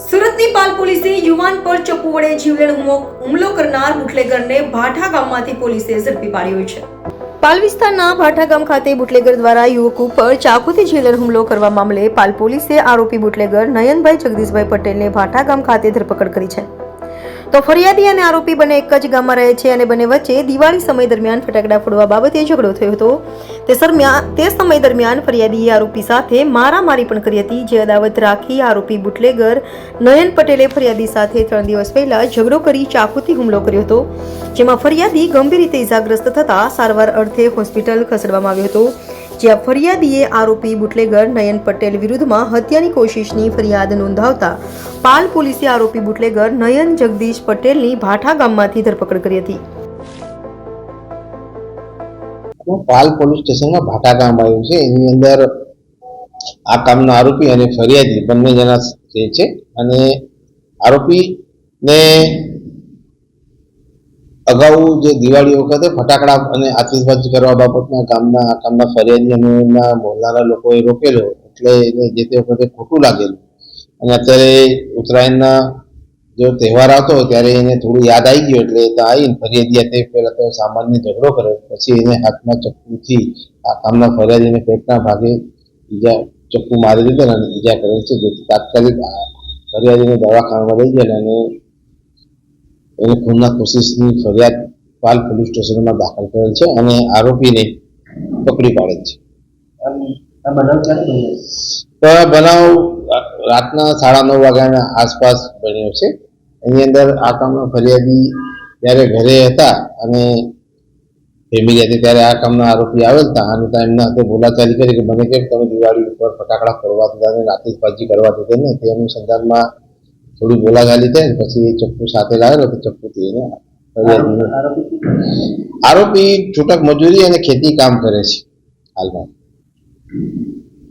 સુરતની પાલ પોલીસે યુવાન પર ચપ્પુ વડે જીવલેણ હુમલો કરનાર બુટલેગરને ભાઠા ગામમાંથી પોલીસે ઝડપી પાડ્યો છે. પાલ વિસ્તારના ભાઠા ગામ ખાતે બુટલેગર દ્વારા યુવક ઉપર ચાકુથી જીવલેણ હુમલો કરવા મામલે પાલ પોલીસે આરોપી બુટલેગર નયનભાઈ જગદીશભાઈ પટેલને ભાઠા ગામ ખાતે ધરપકડ કરી છે. તો ફરિયાદી અને આરોપી બંને એક જ ગામમાં રહે છે અને બંને વચ્ચે દિવાળી સમય દરમિયાન ફટાકડા ફોડવા બાબતે ઝઘડો થયો હતો. તે દરમિયાન તે સમય દરમિયાન ફરિયાદીએ આરોપી સાથે મારામારી પણ કરી હતી, જે અદાવત રાખી આરોપી બુટલેગર નયન પટેલે ફરિયાદી સાથે ત્રણ દિવસ પહેલા ઝઘડો કરી ચાકુથી હુમલો કર્યો હતો, જેમાં ફરિયાદી ગંભીર રીતે ઇજાગ્રસ્ત થતા સારવાર અર્થે હોસ્પિટલ ખસેડવામાં આવ્યો હતો, જ્યાં ફરિયાદીએ આરોપી બુટલેગર નયન પટેલ વિરુદ્ધમાં હત્યાની કોશિશની ફરિયાદ નોંધાવતા પાલ પોલીસે આરોપી બુટલેગર નયન જગદીશ પટેલની ભાઠા ગામમાંથી ધરપકડ કરી હતી. હું પાલ પોલીસ સ્ટેશનમાં ભાટા ગામ આવ્યું છે. એની અંદર આ કામનો આરોપી અને ફરિયાદી બંને જણા જે છે અને આરોપીને અગાઉ જે દિવાળી વખતે ફટાકડા અને આતિશબાજી કરવા બાબતના ગામના આ કામના ફરિયાદી અને એમના મોહલ્લાના લોકોએ રોકેલો એટલે એને જે તે વખતે ખોટું લાગેલું. અને અત્યારે ઉત્તરાયણના જો તહેવાર આવતો ત્યારે એને થોડું યાદ આવી ગયું એટલે તો આવીને ફરિયાદી તે પહેલા તો સામાન્ય ઝઘડો કર્યો. પછી એને હાથમાં ચપ્પુથી આ કામના ફરિયાદીને પેટના ભાગે ઈજા ચપ્પુ મારી દીધેલ અને ઈજા કરેલ છે. જેથી તાત્કાલિક ફરિયાદીને દવાખાનામાં લઈ ગયા અને એને ખૂનના કોશિશની ફરિયાદ પાલ પોલીસ સ્ટેશનમાં દાખલ કરેલ છે અને આરોપીને પકડી પાડેલ છે. બનાવ રાતના સાડા નવ વાગ્યાના આસપાસ બન્યો છે. એની અંદર આ કામનો ફરિયાદી જ્યારે ઘરે હતા અને ફેમિલી હતી ત્યારે આ કામના આરોપી આવેલ હતા. અને એમના હાથે બોલાચાલી કરી કે મને કેમ તમે દિવાળી ઉપર ફટાકડા ફોડવા દીધા અને આતિશબાજી કરવા દીધી ને તે અનુસંધાનમાં થોડી બોલાચાલી થઈ પછી એ ચપ્પુ સાથે લાવેલો તો ચપ્પુથી એને? આરોપી છૂટક મજૂરી અને ખેતી કામ કરે છે હાલમાં.